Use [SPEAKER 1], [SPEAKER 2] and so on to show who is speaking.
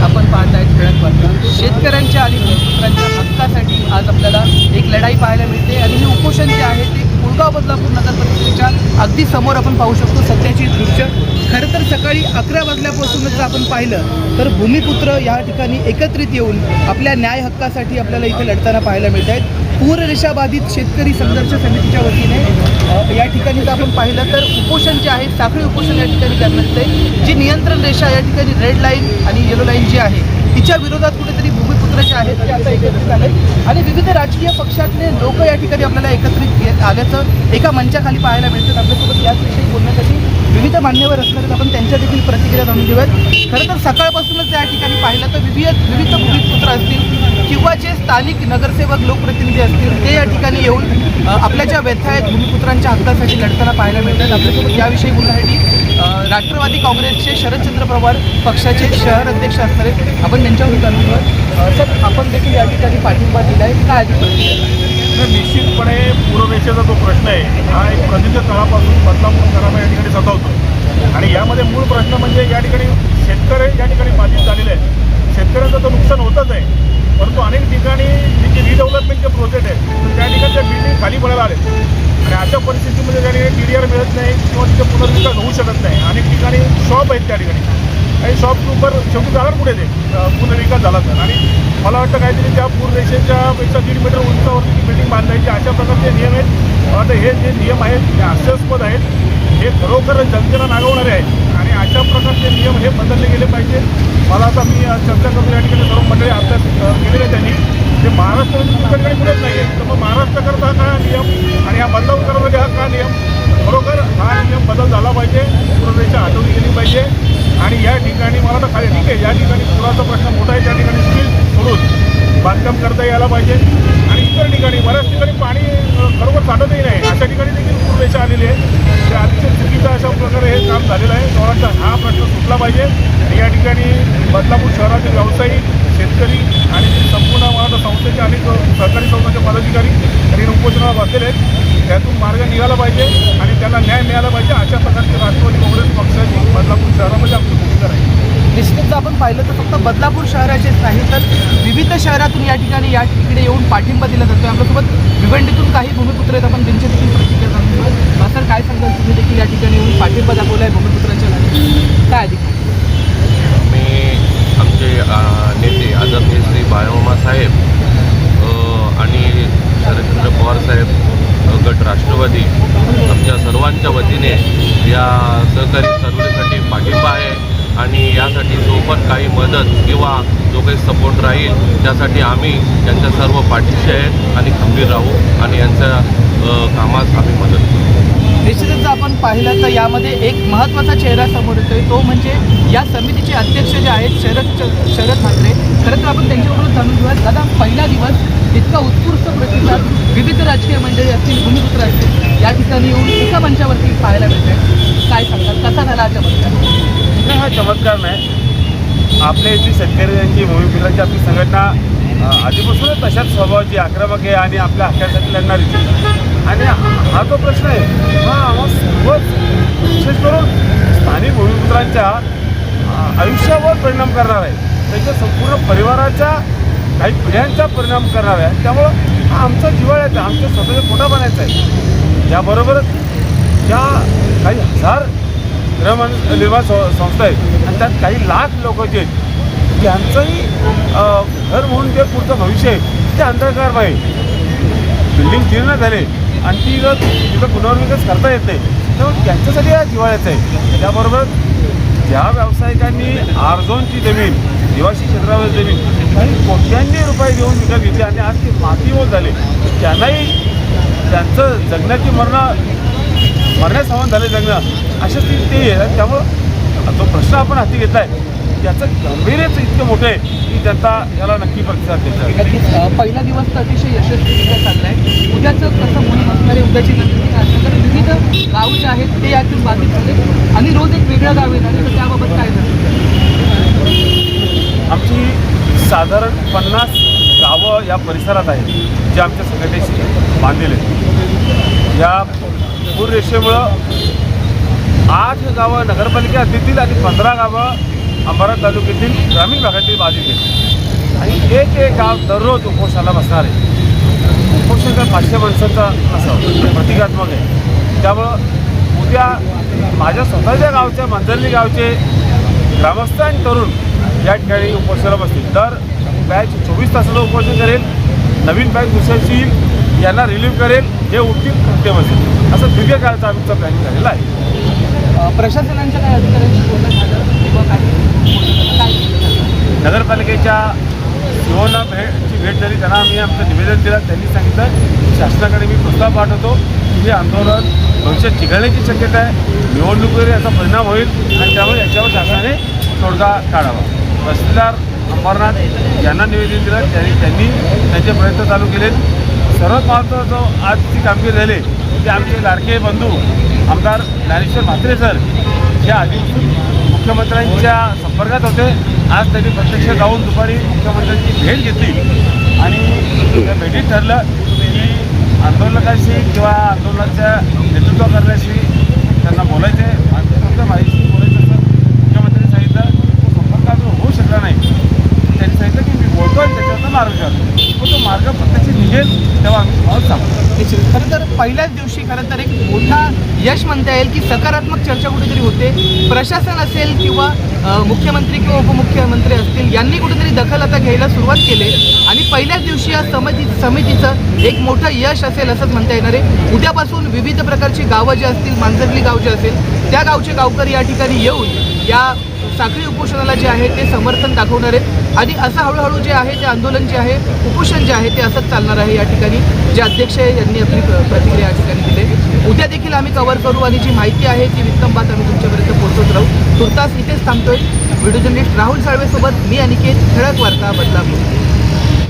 [SPEAKER 1] आपण पाहत आहेत ठळक शेतकऱ्यांच्या आणि भूमिपुत्रांच्या हक्कासाठी आज आपल्याला एक लढाई पाहायला मिळते आणि हे उपोषण जे आहे ते कुळगाव बदलापूर नगर परिषदेच्या अगदी समोर आपण पाहू शकतो सध्याची दृश्य. खरं तर सकाळी अकरा वाजल्यापासूनच जर आपण पाहिलं तर भूमिपुत्र या ठिकाणी एकत्रित येऊन आपल्या न्याय हक्कासाठी आपल्याला इथे लढताना पाहायला मिळत आहेत पूररेषाबाधित शेतकरी संघर्ष समितीच्या वतीने या ठिकाणी जर आपण पाहिलं तर उपोषण जे आहे साखळी उपोषण या ठिकाणी करण्यात येते जी नियंत्रण रेषा या ठिकाणी रेड लाईन आणि येलो लाईन जी आहे तिच्या विरोधात कुठेतरी भूमिपुत्र जे आहेत ते आता एकत्रित आले आणि विविध राजकीय पक्षातले लोक या ठिकाणी आपल्याला एकत्रित येत आल्याचं एका मंचाखाली पाहायला मिळतात आपल्यासोबत याचविषयी बोलण्यासाठी विविध मान्यवर असणारे आपण त्यांच्या देखील प्रतिक्रिया जाणून घेऊयात. खरं तर सकाळपासूनच या ठिकाणी पाहिलं तर विविध विविध भूमिपुत्र असतील. किंवा जे स्थानिक नगरसेवक लोकप्रतिनिधी असतील ते या ठिकाणी येऊन आपल्या ज्या व्यथा आहेत भूमिपुत्रांच्या हक्कासाठी लढताना पाहायला मिळतात. आपल्यासोबत याविषयी बोलण्यासाठी राष्ट्रवादी काँग्रेसचे शरदचंद्र पवार पक्षाचे शहर अध्यक्ष असणारे. आपण त्यांच्यावर जाणून घेऊया सर आपण देखील या ठिकाणी पाठिंबा दिला आहे काय
[SPEAKER 2] निश्चितपणे पूर्वरेषेचा जो प्रश्न आहे हा एक प्रदीर्घ काळापासून बदलापूर कराला या ठिकाणी सतावतो. आणि यामध्ये मूळ प्रश्न म्हणजे या ठिकाणी शेतकरी या ठिकाणी बाधित झालेले आहेत. शेतकऱ्यांचं तर नुकसान होतच आहे. परंतु अनेक ठिकाणी जे जे रिडेव्हलपमेंटचे प्रोजेक्ट आहेत तर त्या ठिकाणी त्या बिल्डिंग खाली पडायला आले आणि अशा परिस्थितीमध्ये त्या ठिकाणी टी डी आर मिळत नाही किंवा तिथे पुनर्विकास होऊ शकत नाही. अनेक ठिकाणी शॉप आहेत त्या ठिकाणी. आणि शॉप उपर शेवटी जाणार कुठे ते? पुनर्विकास झाला तर. आणि मला वाटतं काहीतरी त्या पूररेषेच्या पेक्षा दीड मीटर उंचावरती ती बिल्डिंग बांधायची अशा प्रकारचे नियम आहेत. मला वाटतं हे जे नियम आहेत ते हास्यास्पद आहेत हे खरोखर जनतेला नागवणारे आहेत. आणि अशा प्रकारचे नियम हे बदलले गेले पाहिजे मला आता मी चर्चा करतो या ठिकाणी सर्व मंडळी अभ्यास केलेले आहे त्यांनी. ते महाराष्ट्र दुसरीकडे कुठेच नाही आहे तर मग महाराष्ट्राकरता हा काय नियम आणि हा बदलाव करण्यासाठी हा का नियम खरोखर हा नियम बदल झाला पाहिजे. पूर्वेच्या आठवणी गेली पाहिजे. आणि या ठिकाणी मला तर खाली ठीक आहे या ठिकाणी पुराचा प्रश्न मोठा आहे. त्या ठिकाणी स्टील सोडून बांधकाम करता यायला पाहिजे. ठिकाणी बऱ्याच ठिकाणी पाणी खरोखर साठतही नाही. अशा ठिकाणी देखील पूर्वरेषा आलेली आहे. ते अतिशय चुकीचं अशा प्रकारे हे काम झालेलं आहे. मला हा प्रश्न सुटला पाहिजे. आणि या ठिकाणी बदलापूर शहरातील व्यावसायिक शेतकरी आणि संपूर्ण महाराष्ट्र संस्थेचे अनेक सहकारी संस्थांचे पदाधिकारी आणि उपोषणाला बसलेले आहेत. त्यातून मार्ग निघाला पाहिजे आणि त्यांना न्याय मिळाला पाहिजे अशा प्रकारची राष्ट्रवादी काँग्रेस पक्षाची बदलापूर शहरामध्ये आपली भूमिका राहील
[SPEAKER 1] निश्चितच जर आपण पाहिलं तर फक्त बदलापूर शहराचेच नाही तर विविध शहरातून या ठिकाणी या इकडे येऊन पाठिंबा दिला जातो आपल्यासोबत भिवंडीतून काही भूमिपुत्र आहेत. आपण त्यांच्या देखील प्रतिक्रिया सांगतो घेऊ सर काय सांगाल? तुम्ही देखील या ठिकाणी येऊन पाठिंबा दाखवला आहे भूमिपुत्राच्या काय अधिक
[SPEAKER 3] मी आमचे नेते आदरणीय श्री बाळोमा साहेब आणि शरदचंद्र पवार साहेब गट राष्ट्रवादी आमच्या सर्वांच्या वतीने या सहकारी चळवळीसाठी पाठिंबा आहे. आणि यासाठी जो पण काही मदत किंवा जो काही सपोर्ट राहील त्यासाठी आम्ही त्यांच्या सर्व पाठीशी आहेत आणि खंबीर राहू आणि यांच्या कामास आम्ही मदत करू.
[SPEAKER 1] निश्चितच आपण पाहिलं तर यामध्ये एक महत्त्वाचा चेहरा समोर येतोय. तो म्हणजे या समितीचे अध्यक्ष जे आहेत शरद च- शरद ठाकरे खरं तर आपण त्यांच्याकडून जाणून घेऊया दादा पहिला दिवस इतका उत्कृष्ट प्रतिसाद. विविध राजकीय मंडळी असतील भूमिपुत्र असतील या ठिकाणी येऊन एका मंचावरती पाहायला मिळते काय सांगतात? कसा झाला आजच्या चमत्कार
[SPEAKER 2] नाही हा चमत्कार नाही. आपल्या इथली शेतकऱ्यांची भूमिपुत्रांची आपली संघटना आधीपासूनच तशाच स्वभावाची आक्रमक आहे आणि आपल्या हक्कासाठी लढणारी आणि हा जो प्रश्न आहे हा आम्हा खूपच विशेष करून स्थानिक भूमिपुत्रांच्या आयुष्यावर परिणाम करणार आहे. त्यांच्या संपूर्ण परिवाराच्या काही पिढ्यांचा परिणाम करणार आहे. त्यामुळं हा आमचा जिवाळ्याचा आमच्या स्वतःच्या पोटा बनायचा आहे. याबरोबरच त्या काही हजार गृहमान निर्माण संस्था आहेत. आणि त्यात काही लाख लोक जे आहेत त्यांचंही घर म्हणून जे पुढचं भविष्य आहे ते अंधकार आहे बिल्डिंग जीर्ण झाले आणि ती जर तिथं पुनर्विकास करता येत नाही त्यामुळे त्यांच्यासाठी हा जिवाळ्याचं आहे. त्याबरोबर ज्या व्यावसायिकांनी आरझोनची जमीन निवासी क्षेत्रावर जमीन काही कोट्यांनी रुपये देऊन विकत घेतली आणि आज ते मातीमोल झाले. त्यांनाही त्यांचं जगण्याची मरण मरण्यास समान झाले जगणं अशा स्थिती ते त्यामुळं जो प्रश्न आपण हाती घेतला आहे त्याचं गंभीरच इतकं मोठं आहे की जनता याला नक्की प्रतिसाद देत आहे.
[SPEAKER 1] नक्कीच अ, पहिला दिवस तर अतिशय यशस्वीरित्या चालला आहे उद्याचं कसं मोहीम असणार उद्याची कारण विविध गाव जे आहेत ते यातून बाधित झाले. आणि रोज एक वेगळं गाव येणार तर त्याबाबत काय झालं?
[SPEAKER 2] आमची साधारण पन्नास गावं या परिसरात आहेत जे आमच्या संघटनेशी बांधलेले आहेत. या पूररेषेमुळं आठ गावं नगरपालिका देतील आणि पंधरा गावं
[SPEAKER 4] अंबारा तालुक्यातील ग्रामीण भागातील बाधित आहेत. आणि एक एक गाव दररोज उपोषणाला बसणार आहे. उपोषण काय पाचशे माणसांचा असं प्रतिकात्मक आहे. त्यामुळं उद्या माझ्या स्वतःच्या गावच्या मांजर्ली गावचे ग्रामस्थ आणि तरुण या ठिकाणी उपोषणाला बसतील. तर बॅच चोवीस तासाचं उपोषण करेल नवीन बॅच दुसऱ्याची यांना रिलीव्ह करेल. हे उठतील कृत्य बसेल असं दीर्घकाळाचा आमचा प्लॅनिंग झालेला आहे.
[SPEAKER 1] प्रशासनांच्या काही अधिकाऱ्यांशी काय?
[SPEAKER 4] नगरपालिकेच्या सीओना भेटची भेट झाली. त्यांना आम्ही आमचं निवेदन दिलं. त्यांनी सांगितलं शासनाकडे मी प्रस्ताव पाठवतो की हे आंदोलन भविष्यात चिघळण्याची शक्यता आहे. निवडणुकीवर याचा परिणाम होईल आणि त्यामुळे याच्यावर शासनाने तोडगा काढावा. तहसीलदार अंबरनाथ यांना निवेदन दिलं. त्यांनी त्यांनी त्यांचे प्रयत्न चालू केलेत. सर्वात महत्त्वाचं जो आज ती कामगिरी झाली ते आमचे लाडके बंधू आमदार ज्ञानेश्वर म्हात्रे सर या आधीपासून मुख्यमंत्र्यांच्या संपर्कात होते आज त्यांनी प्रत्यक्ष जाऊन दुपारी मुख्यमंत्र्यांची भेट घेतली. आणि त्या भेटीत ठरलं की आंदोलकाशी किंवा आंदोलनाच्या नेतृत्व करण्याशी त्यांना बोलायचं आणि फक्त माझ्याशी बोलायचं असं मुख्यमंत्र्यांनी सांगितलं तो संपर्कात होऊ शकला नाही त्यांनी सांगितलं की मी बोलतो आणि त्याच्यावरचा मार्ग काढतो पण तो मार्ग प्रत्यक्ष निघेल तेव्हा आम्ही तुम्हाला सांगतो
[SPEAKER 1] निश्चित. खरं तर पहिल्याच दिवशी खरं तर एक मोठा यश म्हणता येईल की सकारात्मक चर्चा कुठेतरी होते. प्रशासन असेल किंवा मुख्यमंत्री किंवा उपमुख्यमंत्री असतील यांनी कुठेतरी दखल आता घ्यायला सुरुवात केली. आणि पहिल्याच दिवशी या समिती समितीचं एक मोठं यश असेल असंच म्हणता येणार आहे. उद्यापासून विविध प्रकारची गावं जी असतील मांजरली गाव जे असेल त्या गावचे गावकरी या ठिकाणी येऊन या साखळी उपोषणाला जे आहे ते समर्थन दाखवणार आहेत. आणि असं हळूहळू जे आहे ते आंदोलन जे आहे उपोषण जे आहे ते असंच चालणार आहे या ठिकाणी. जे अध्यक्ष आहे यांनी आपली प्र- प्रतिक्रिया या ठिकाणी दिली उद्या देखील आम्ही कव्हर करू आणि जी माहिती आहे ती विस्तंभात आम्ही तुमच्यापर्यंत पोहोचवत राहू. तुर्तास इथेच थांबतोय. व्हिडिओ जर्नलिस्ट राहुल साळवेसोबत मी अनिकेत ठळक वार्ता बदलापूर.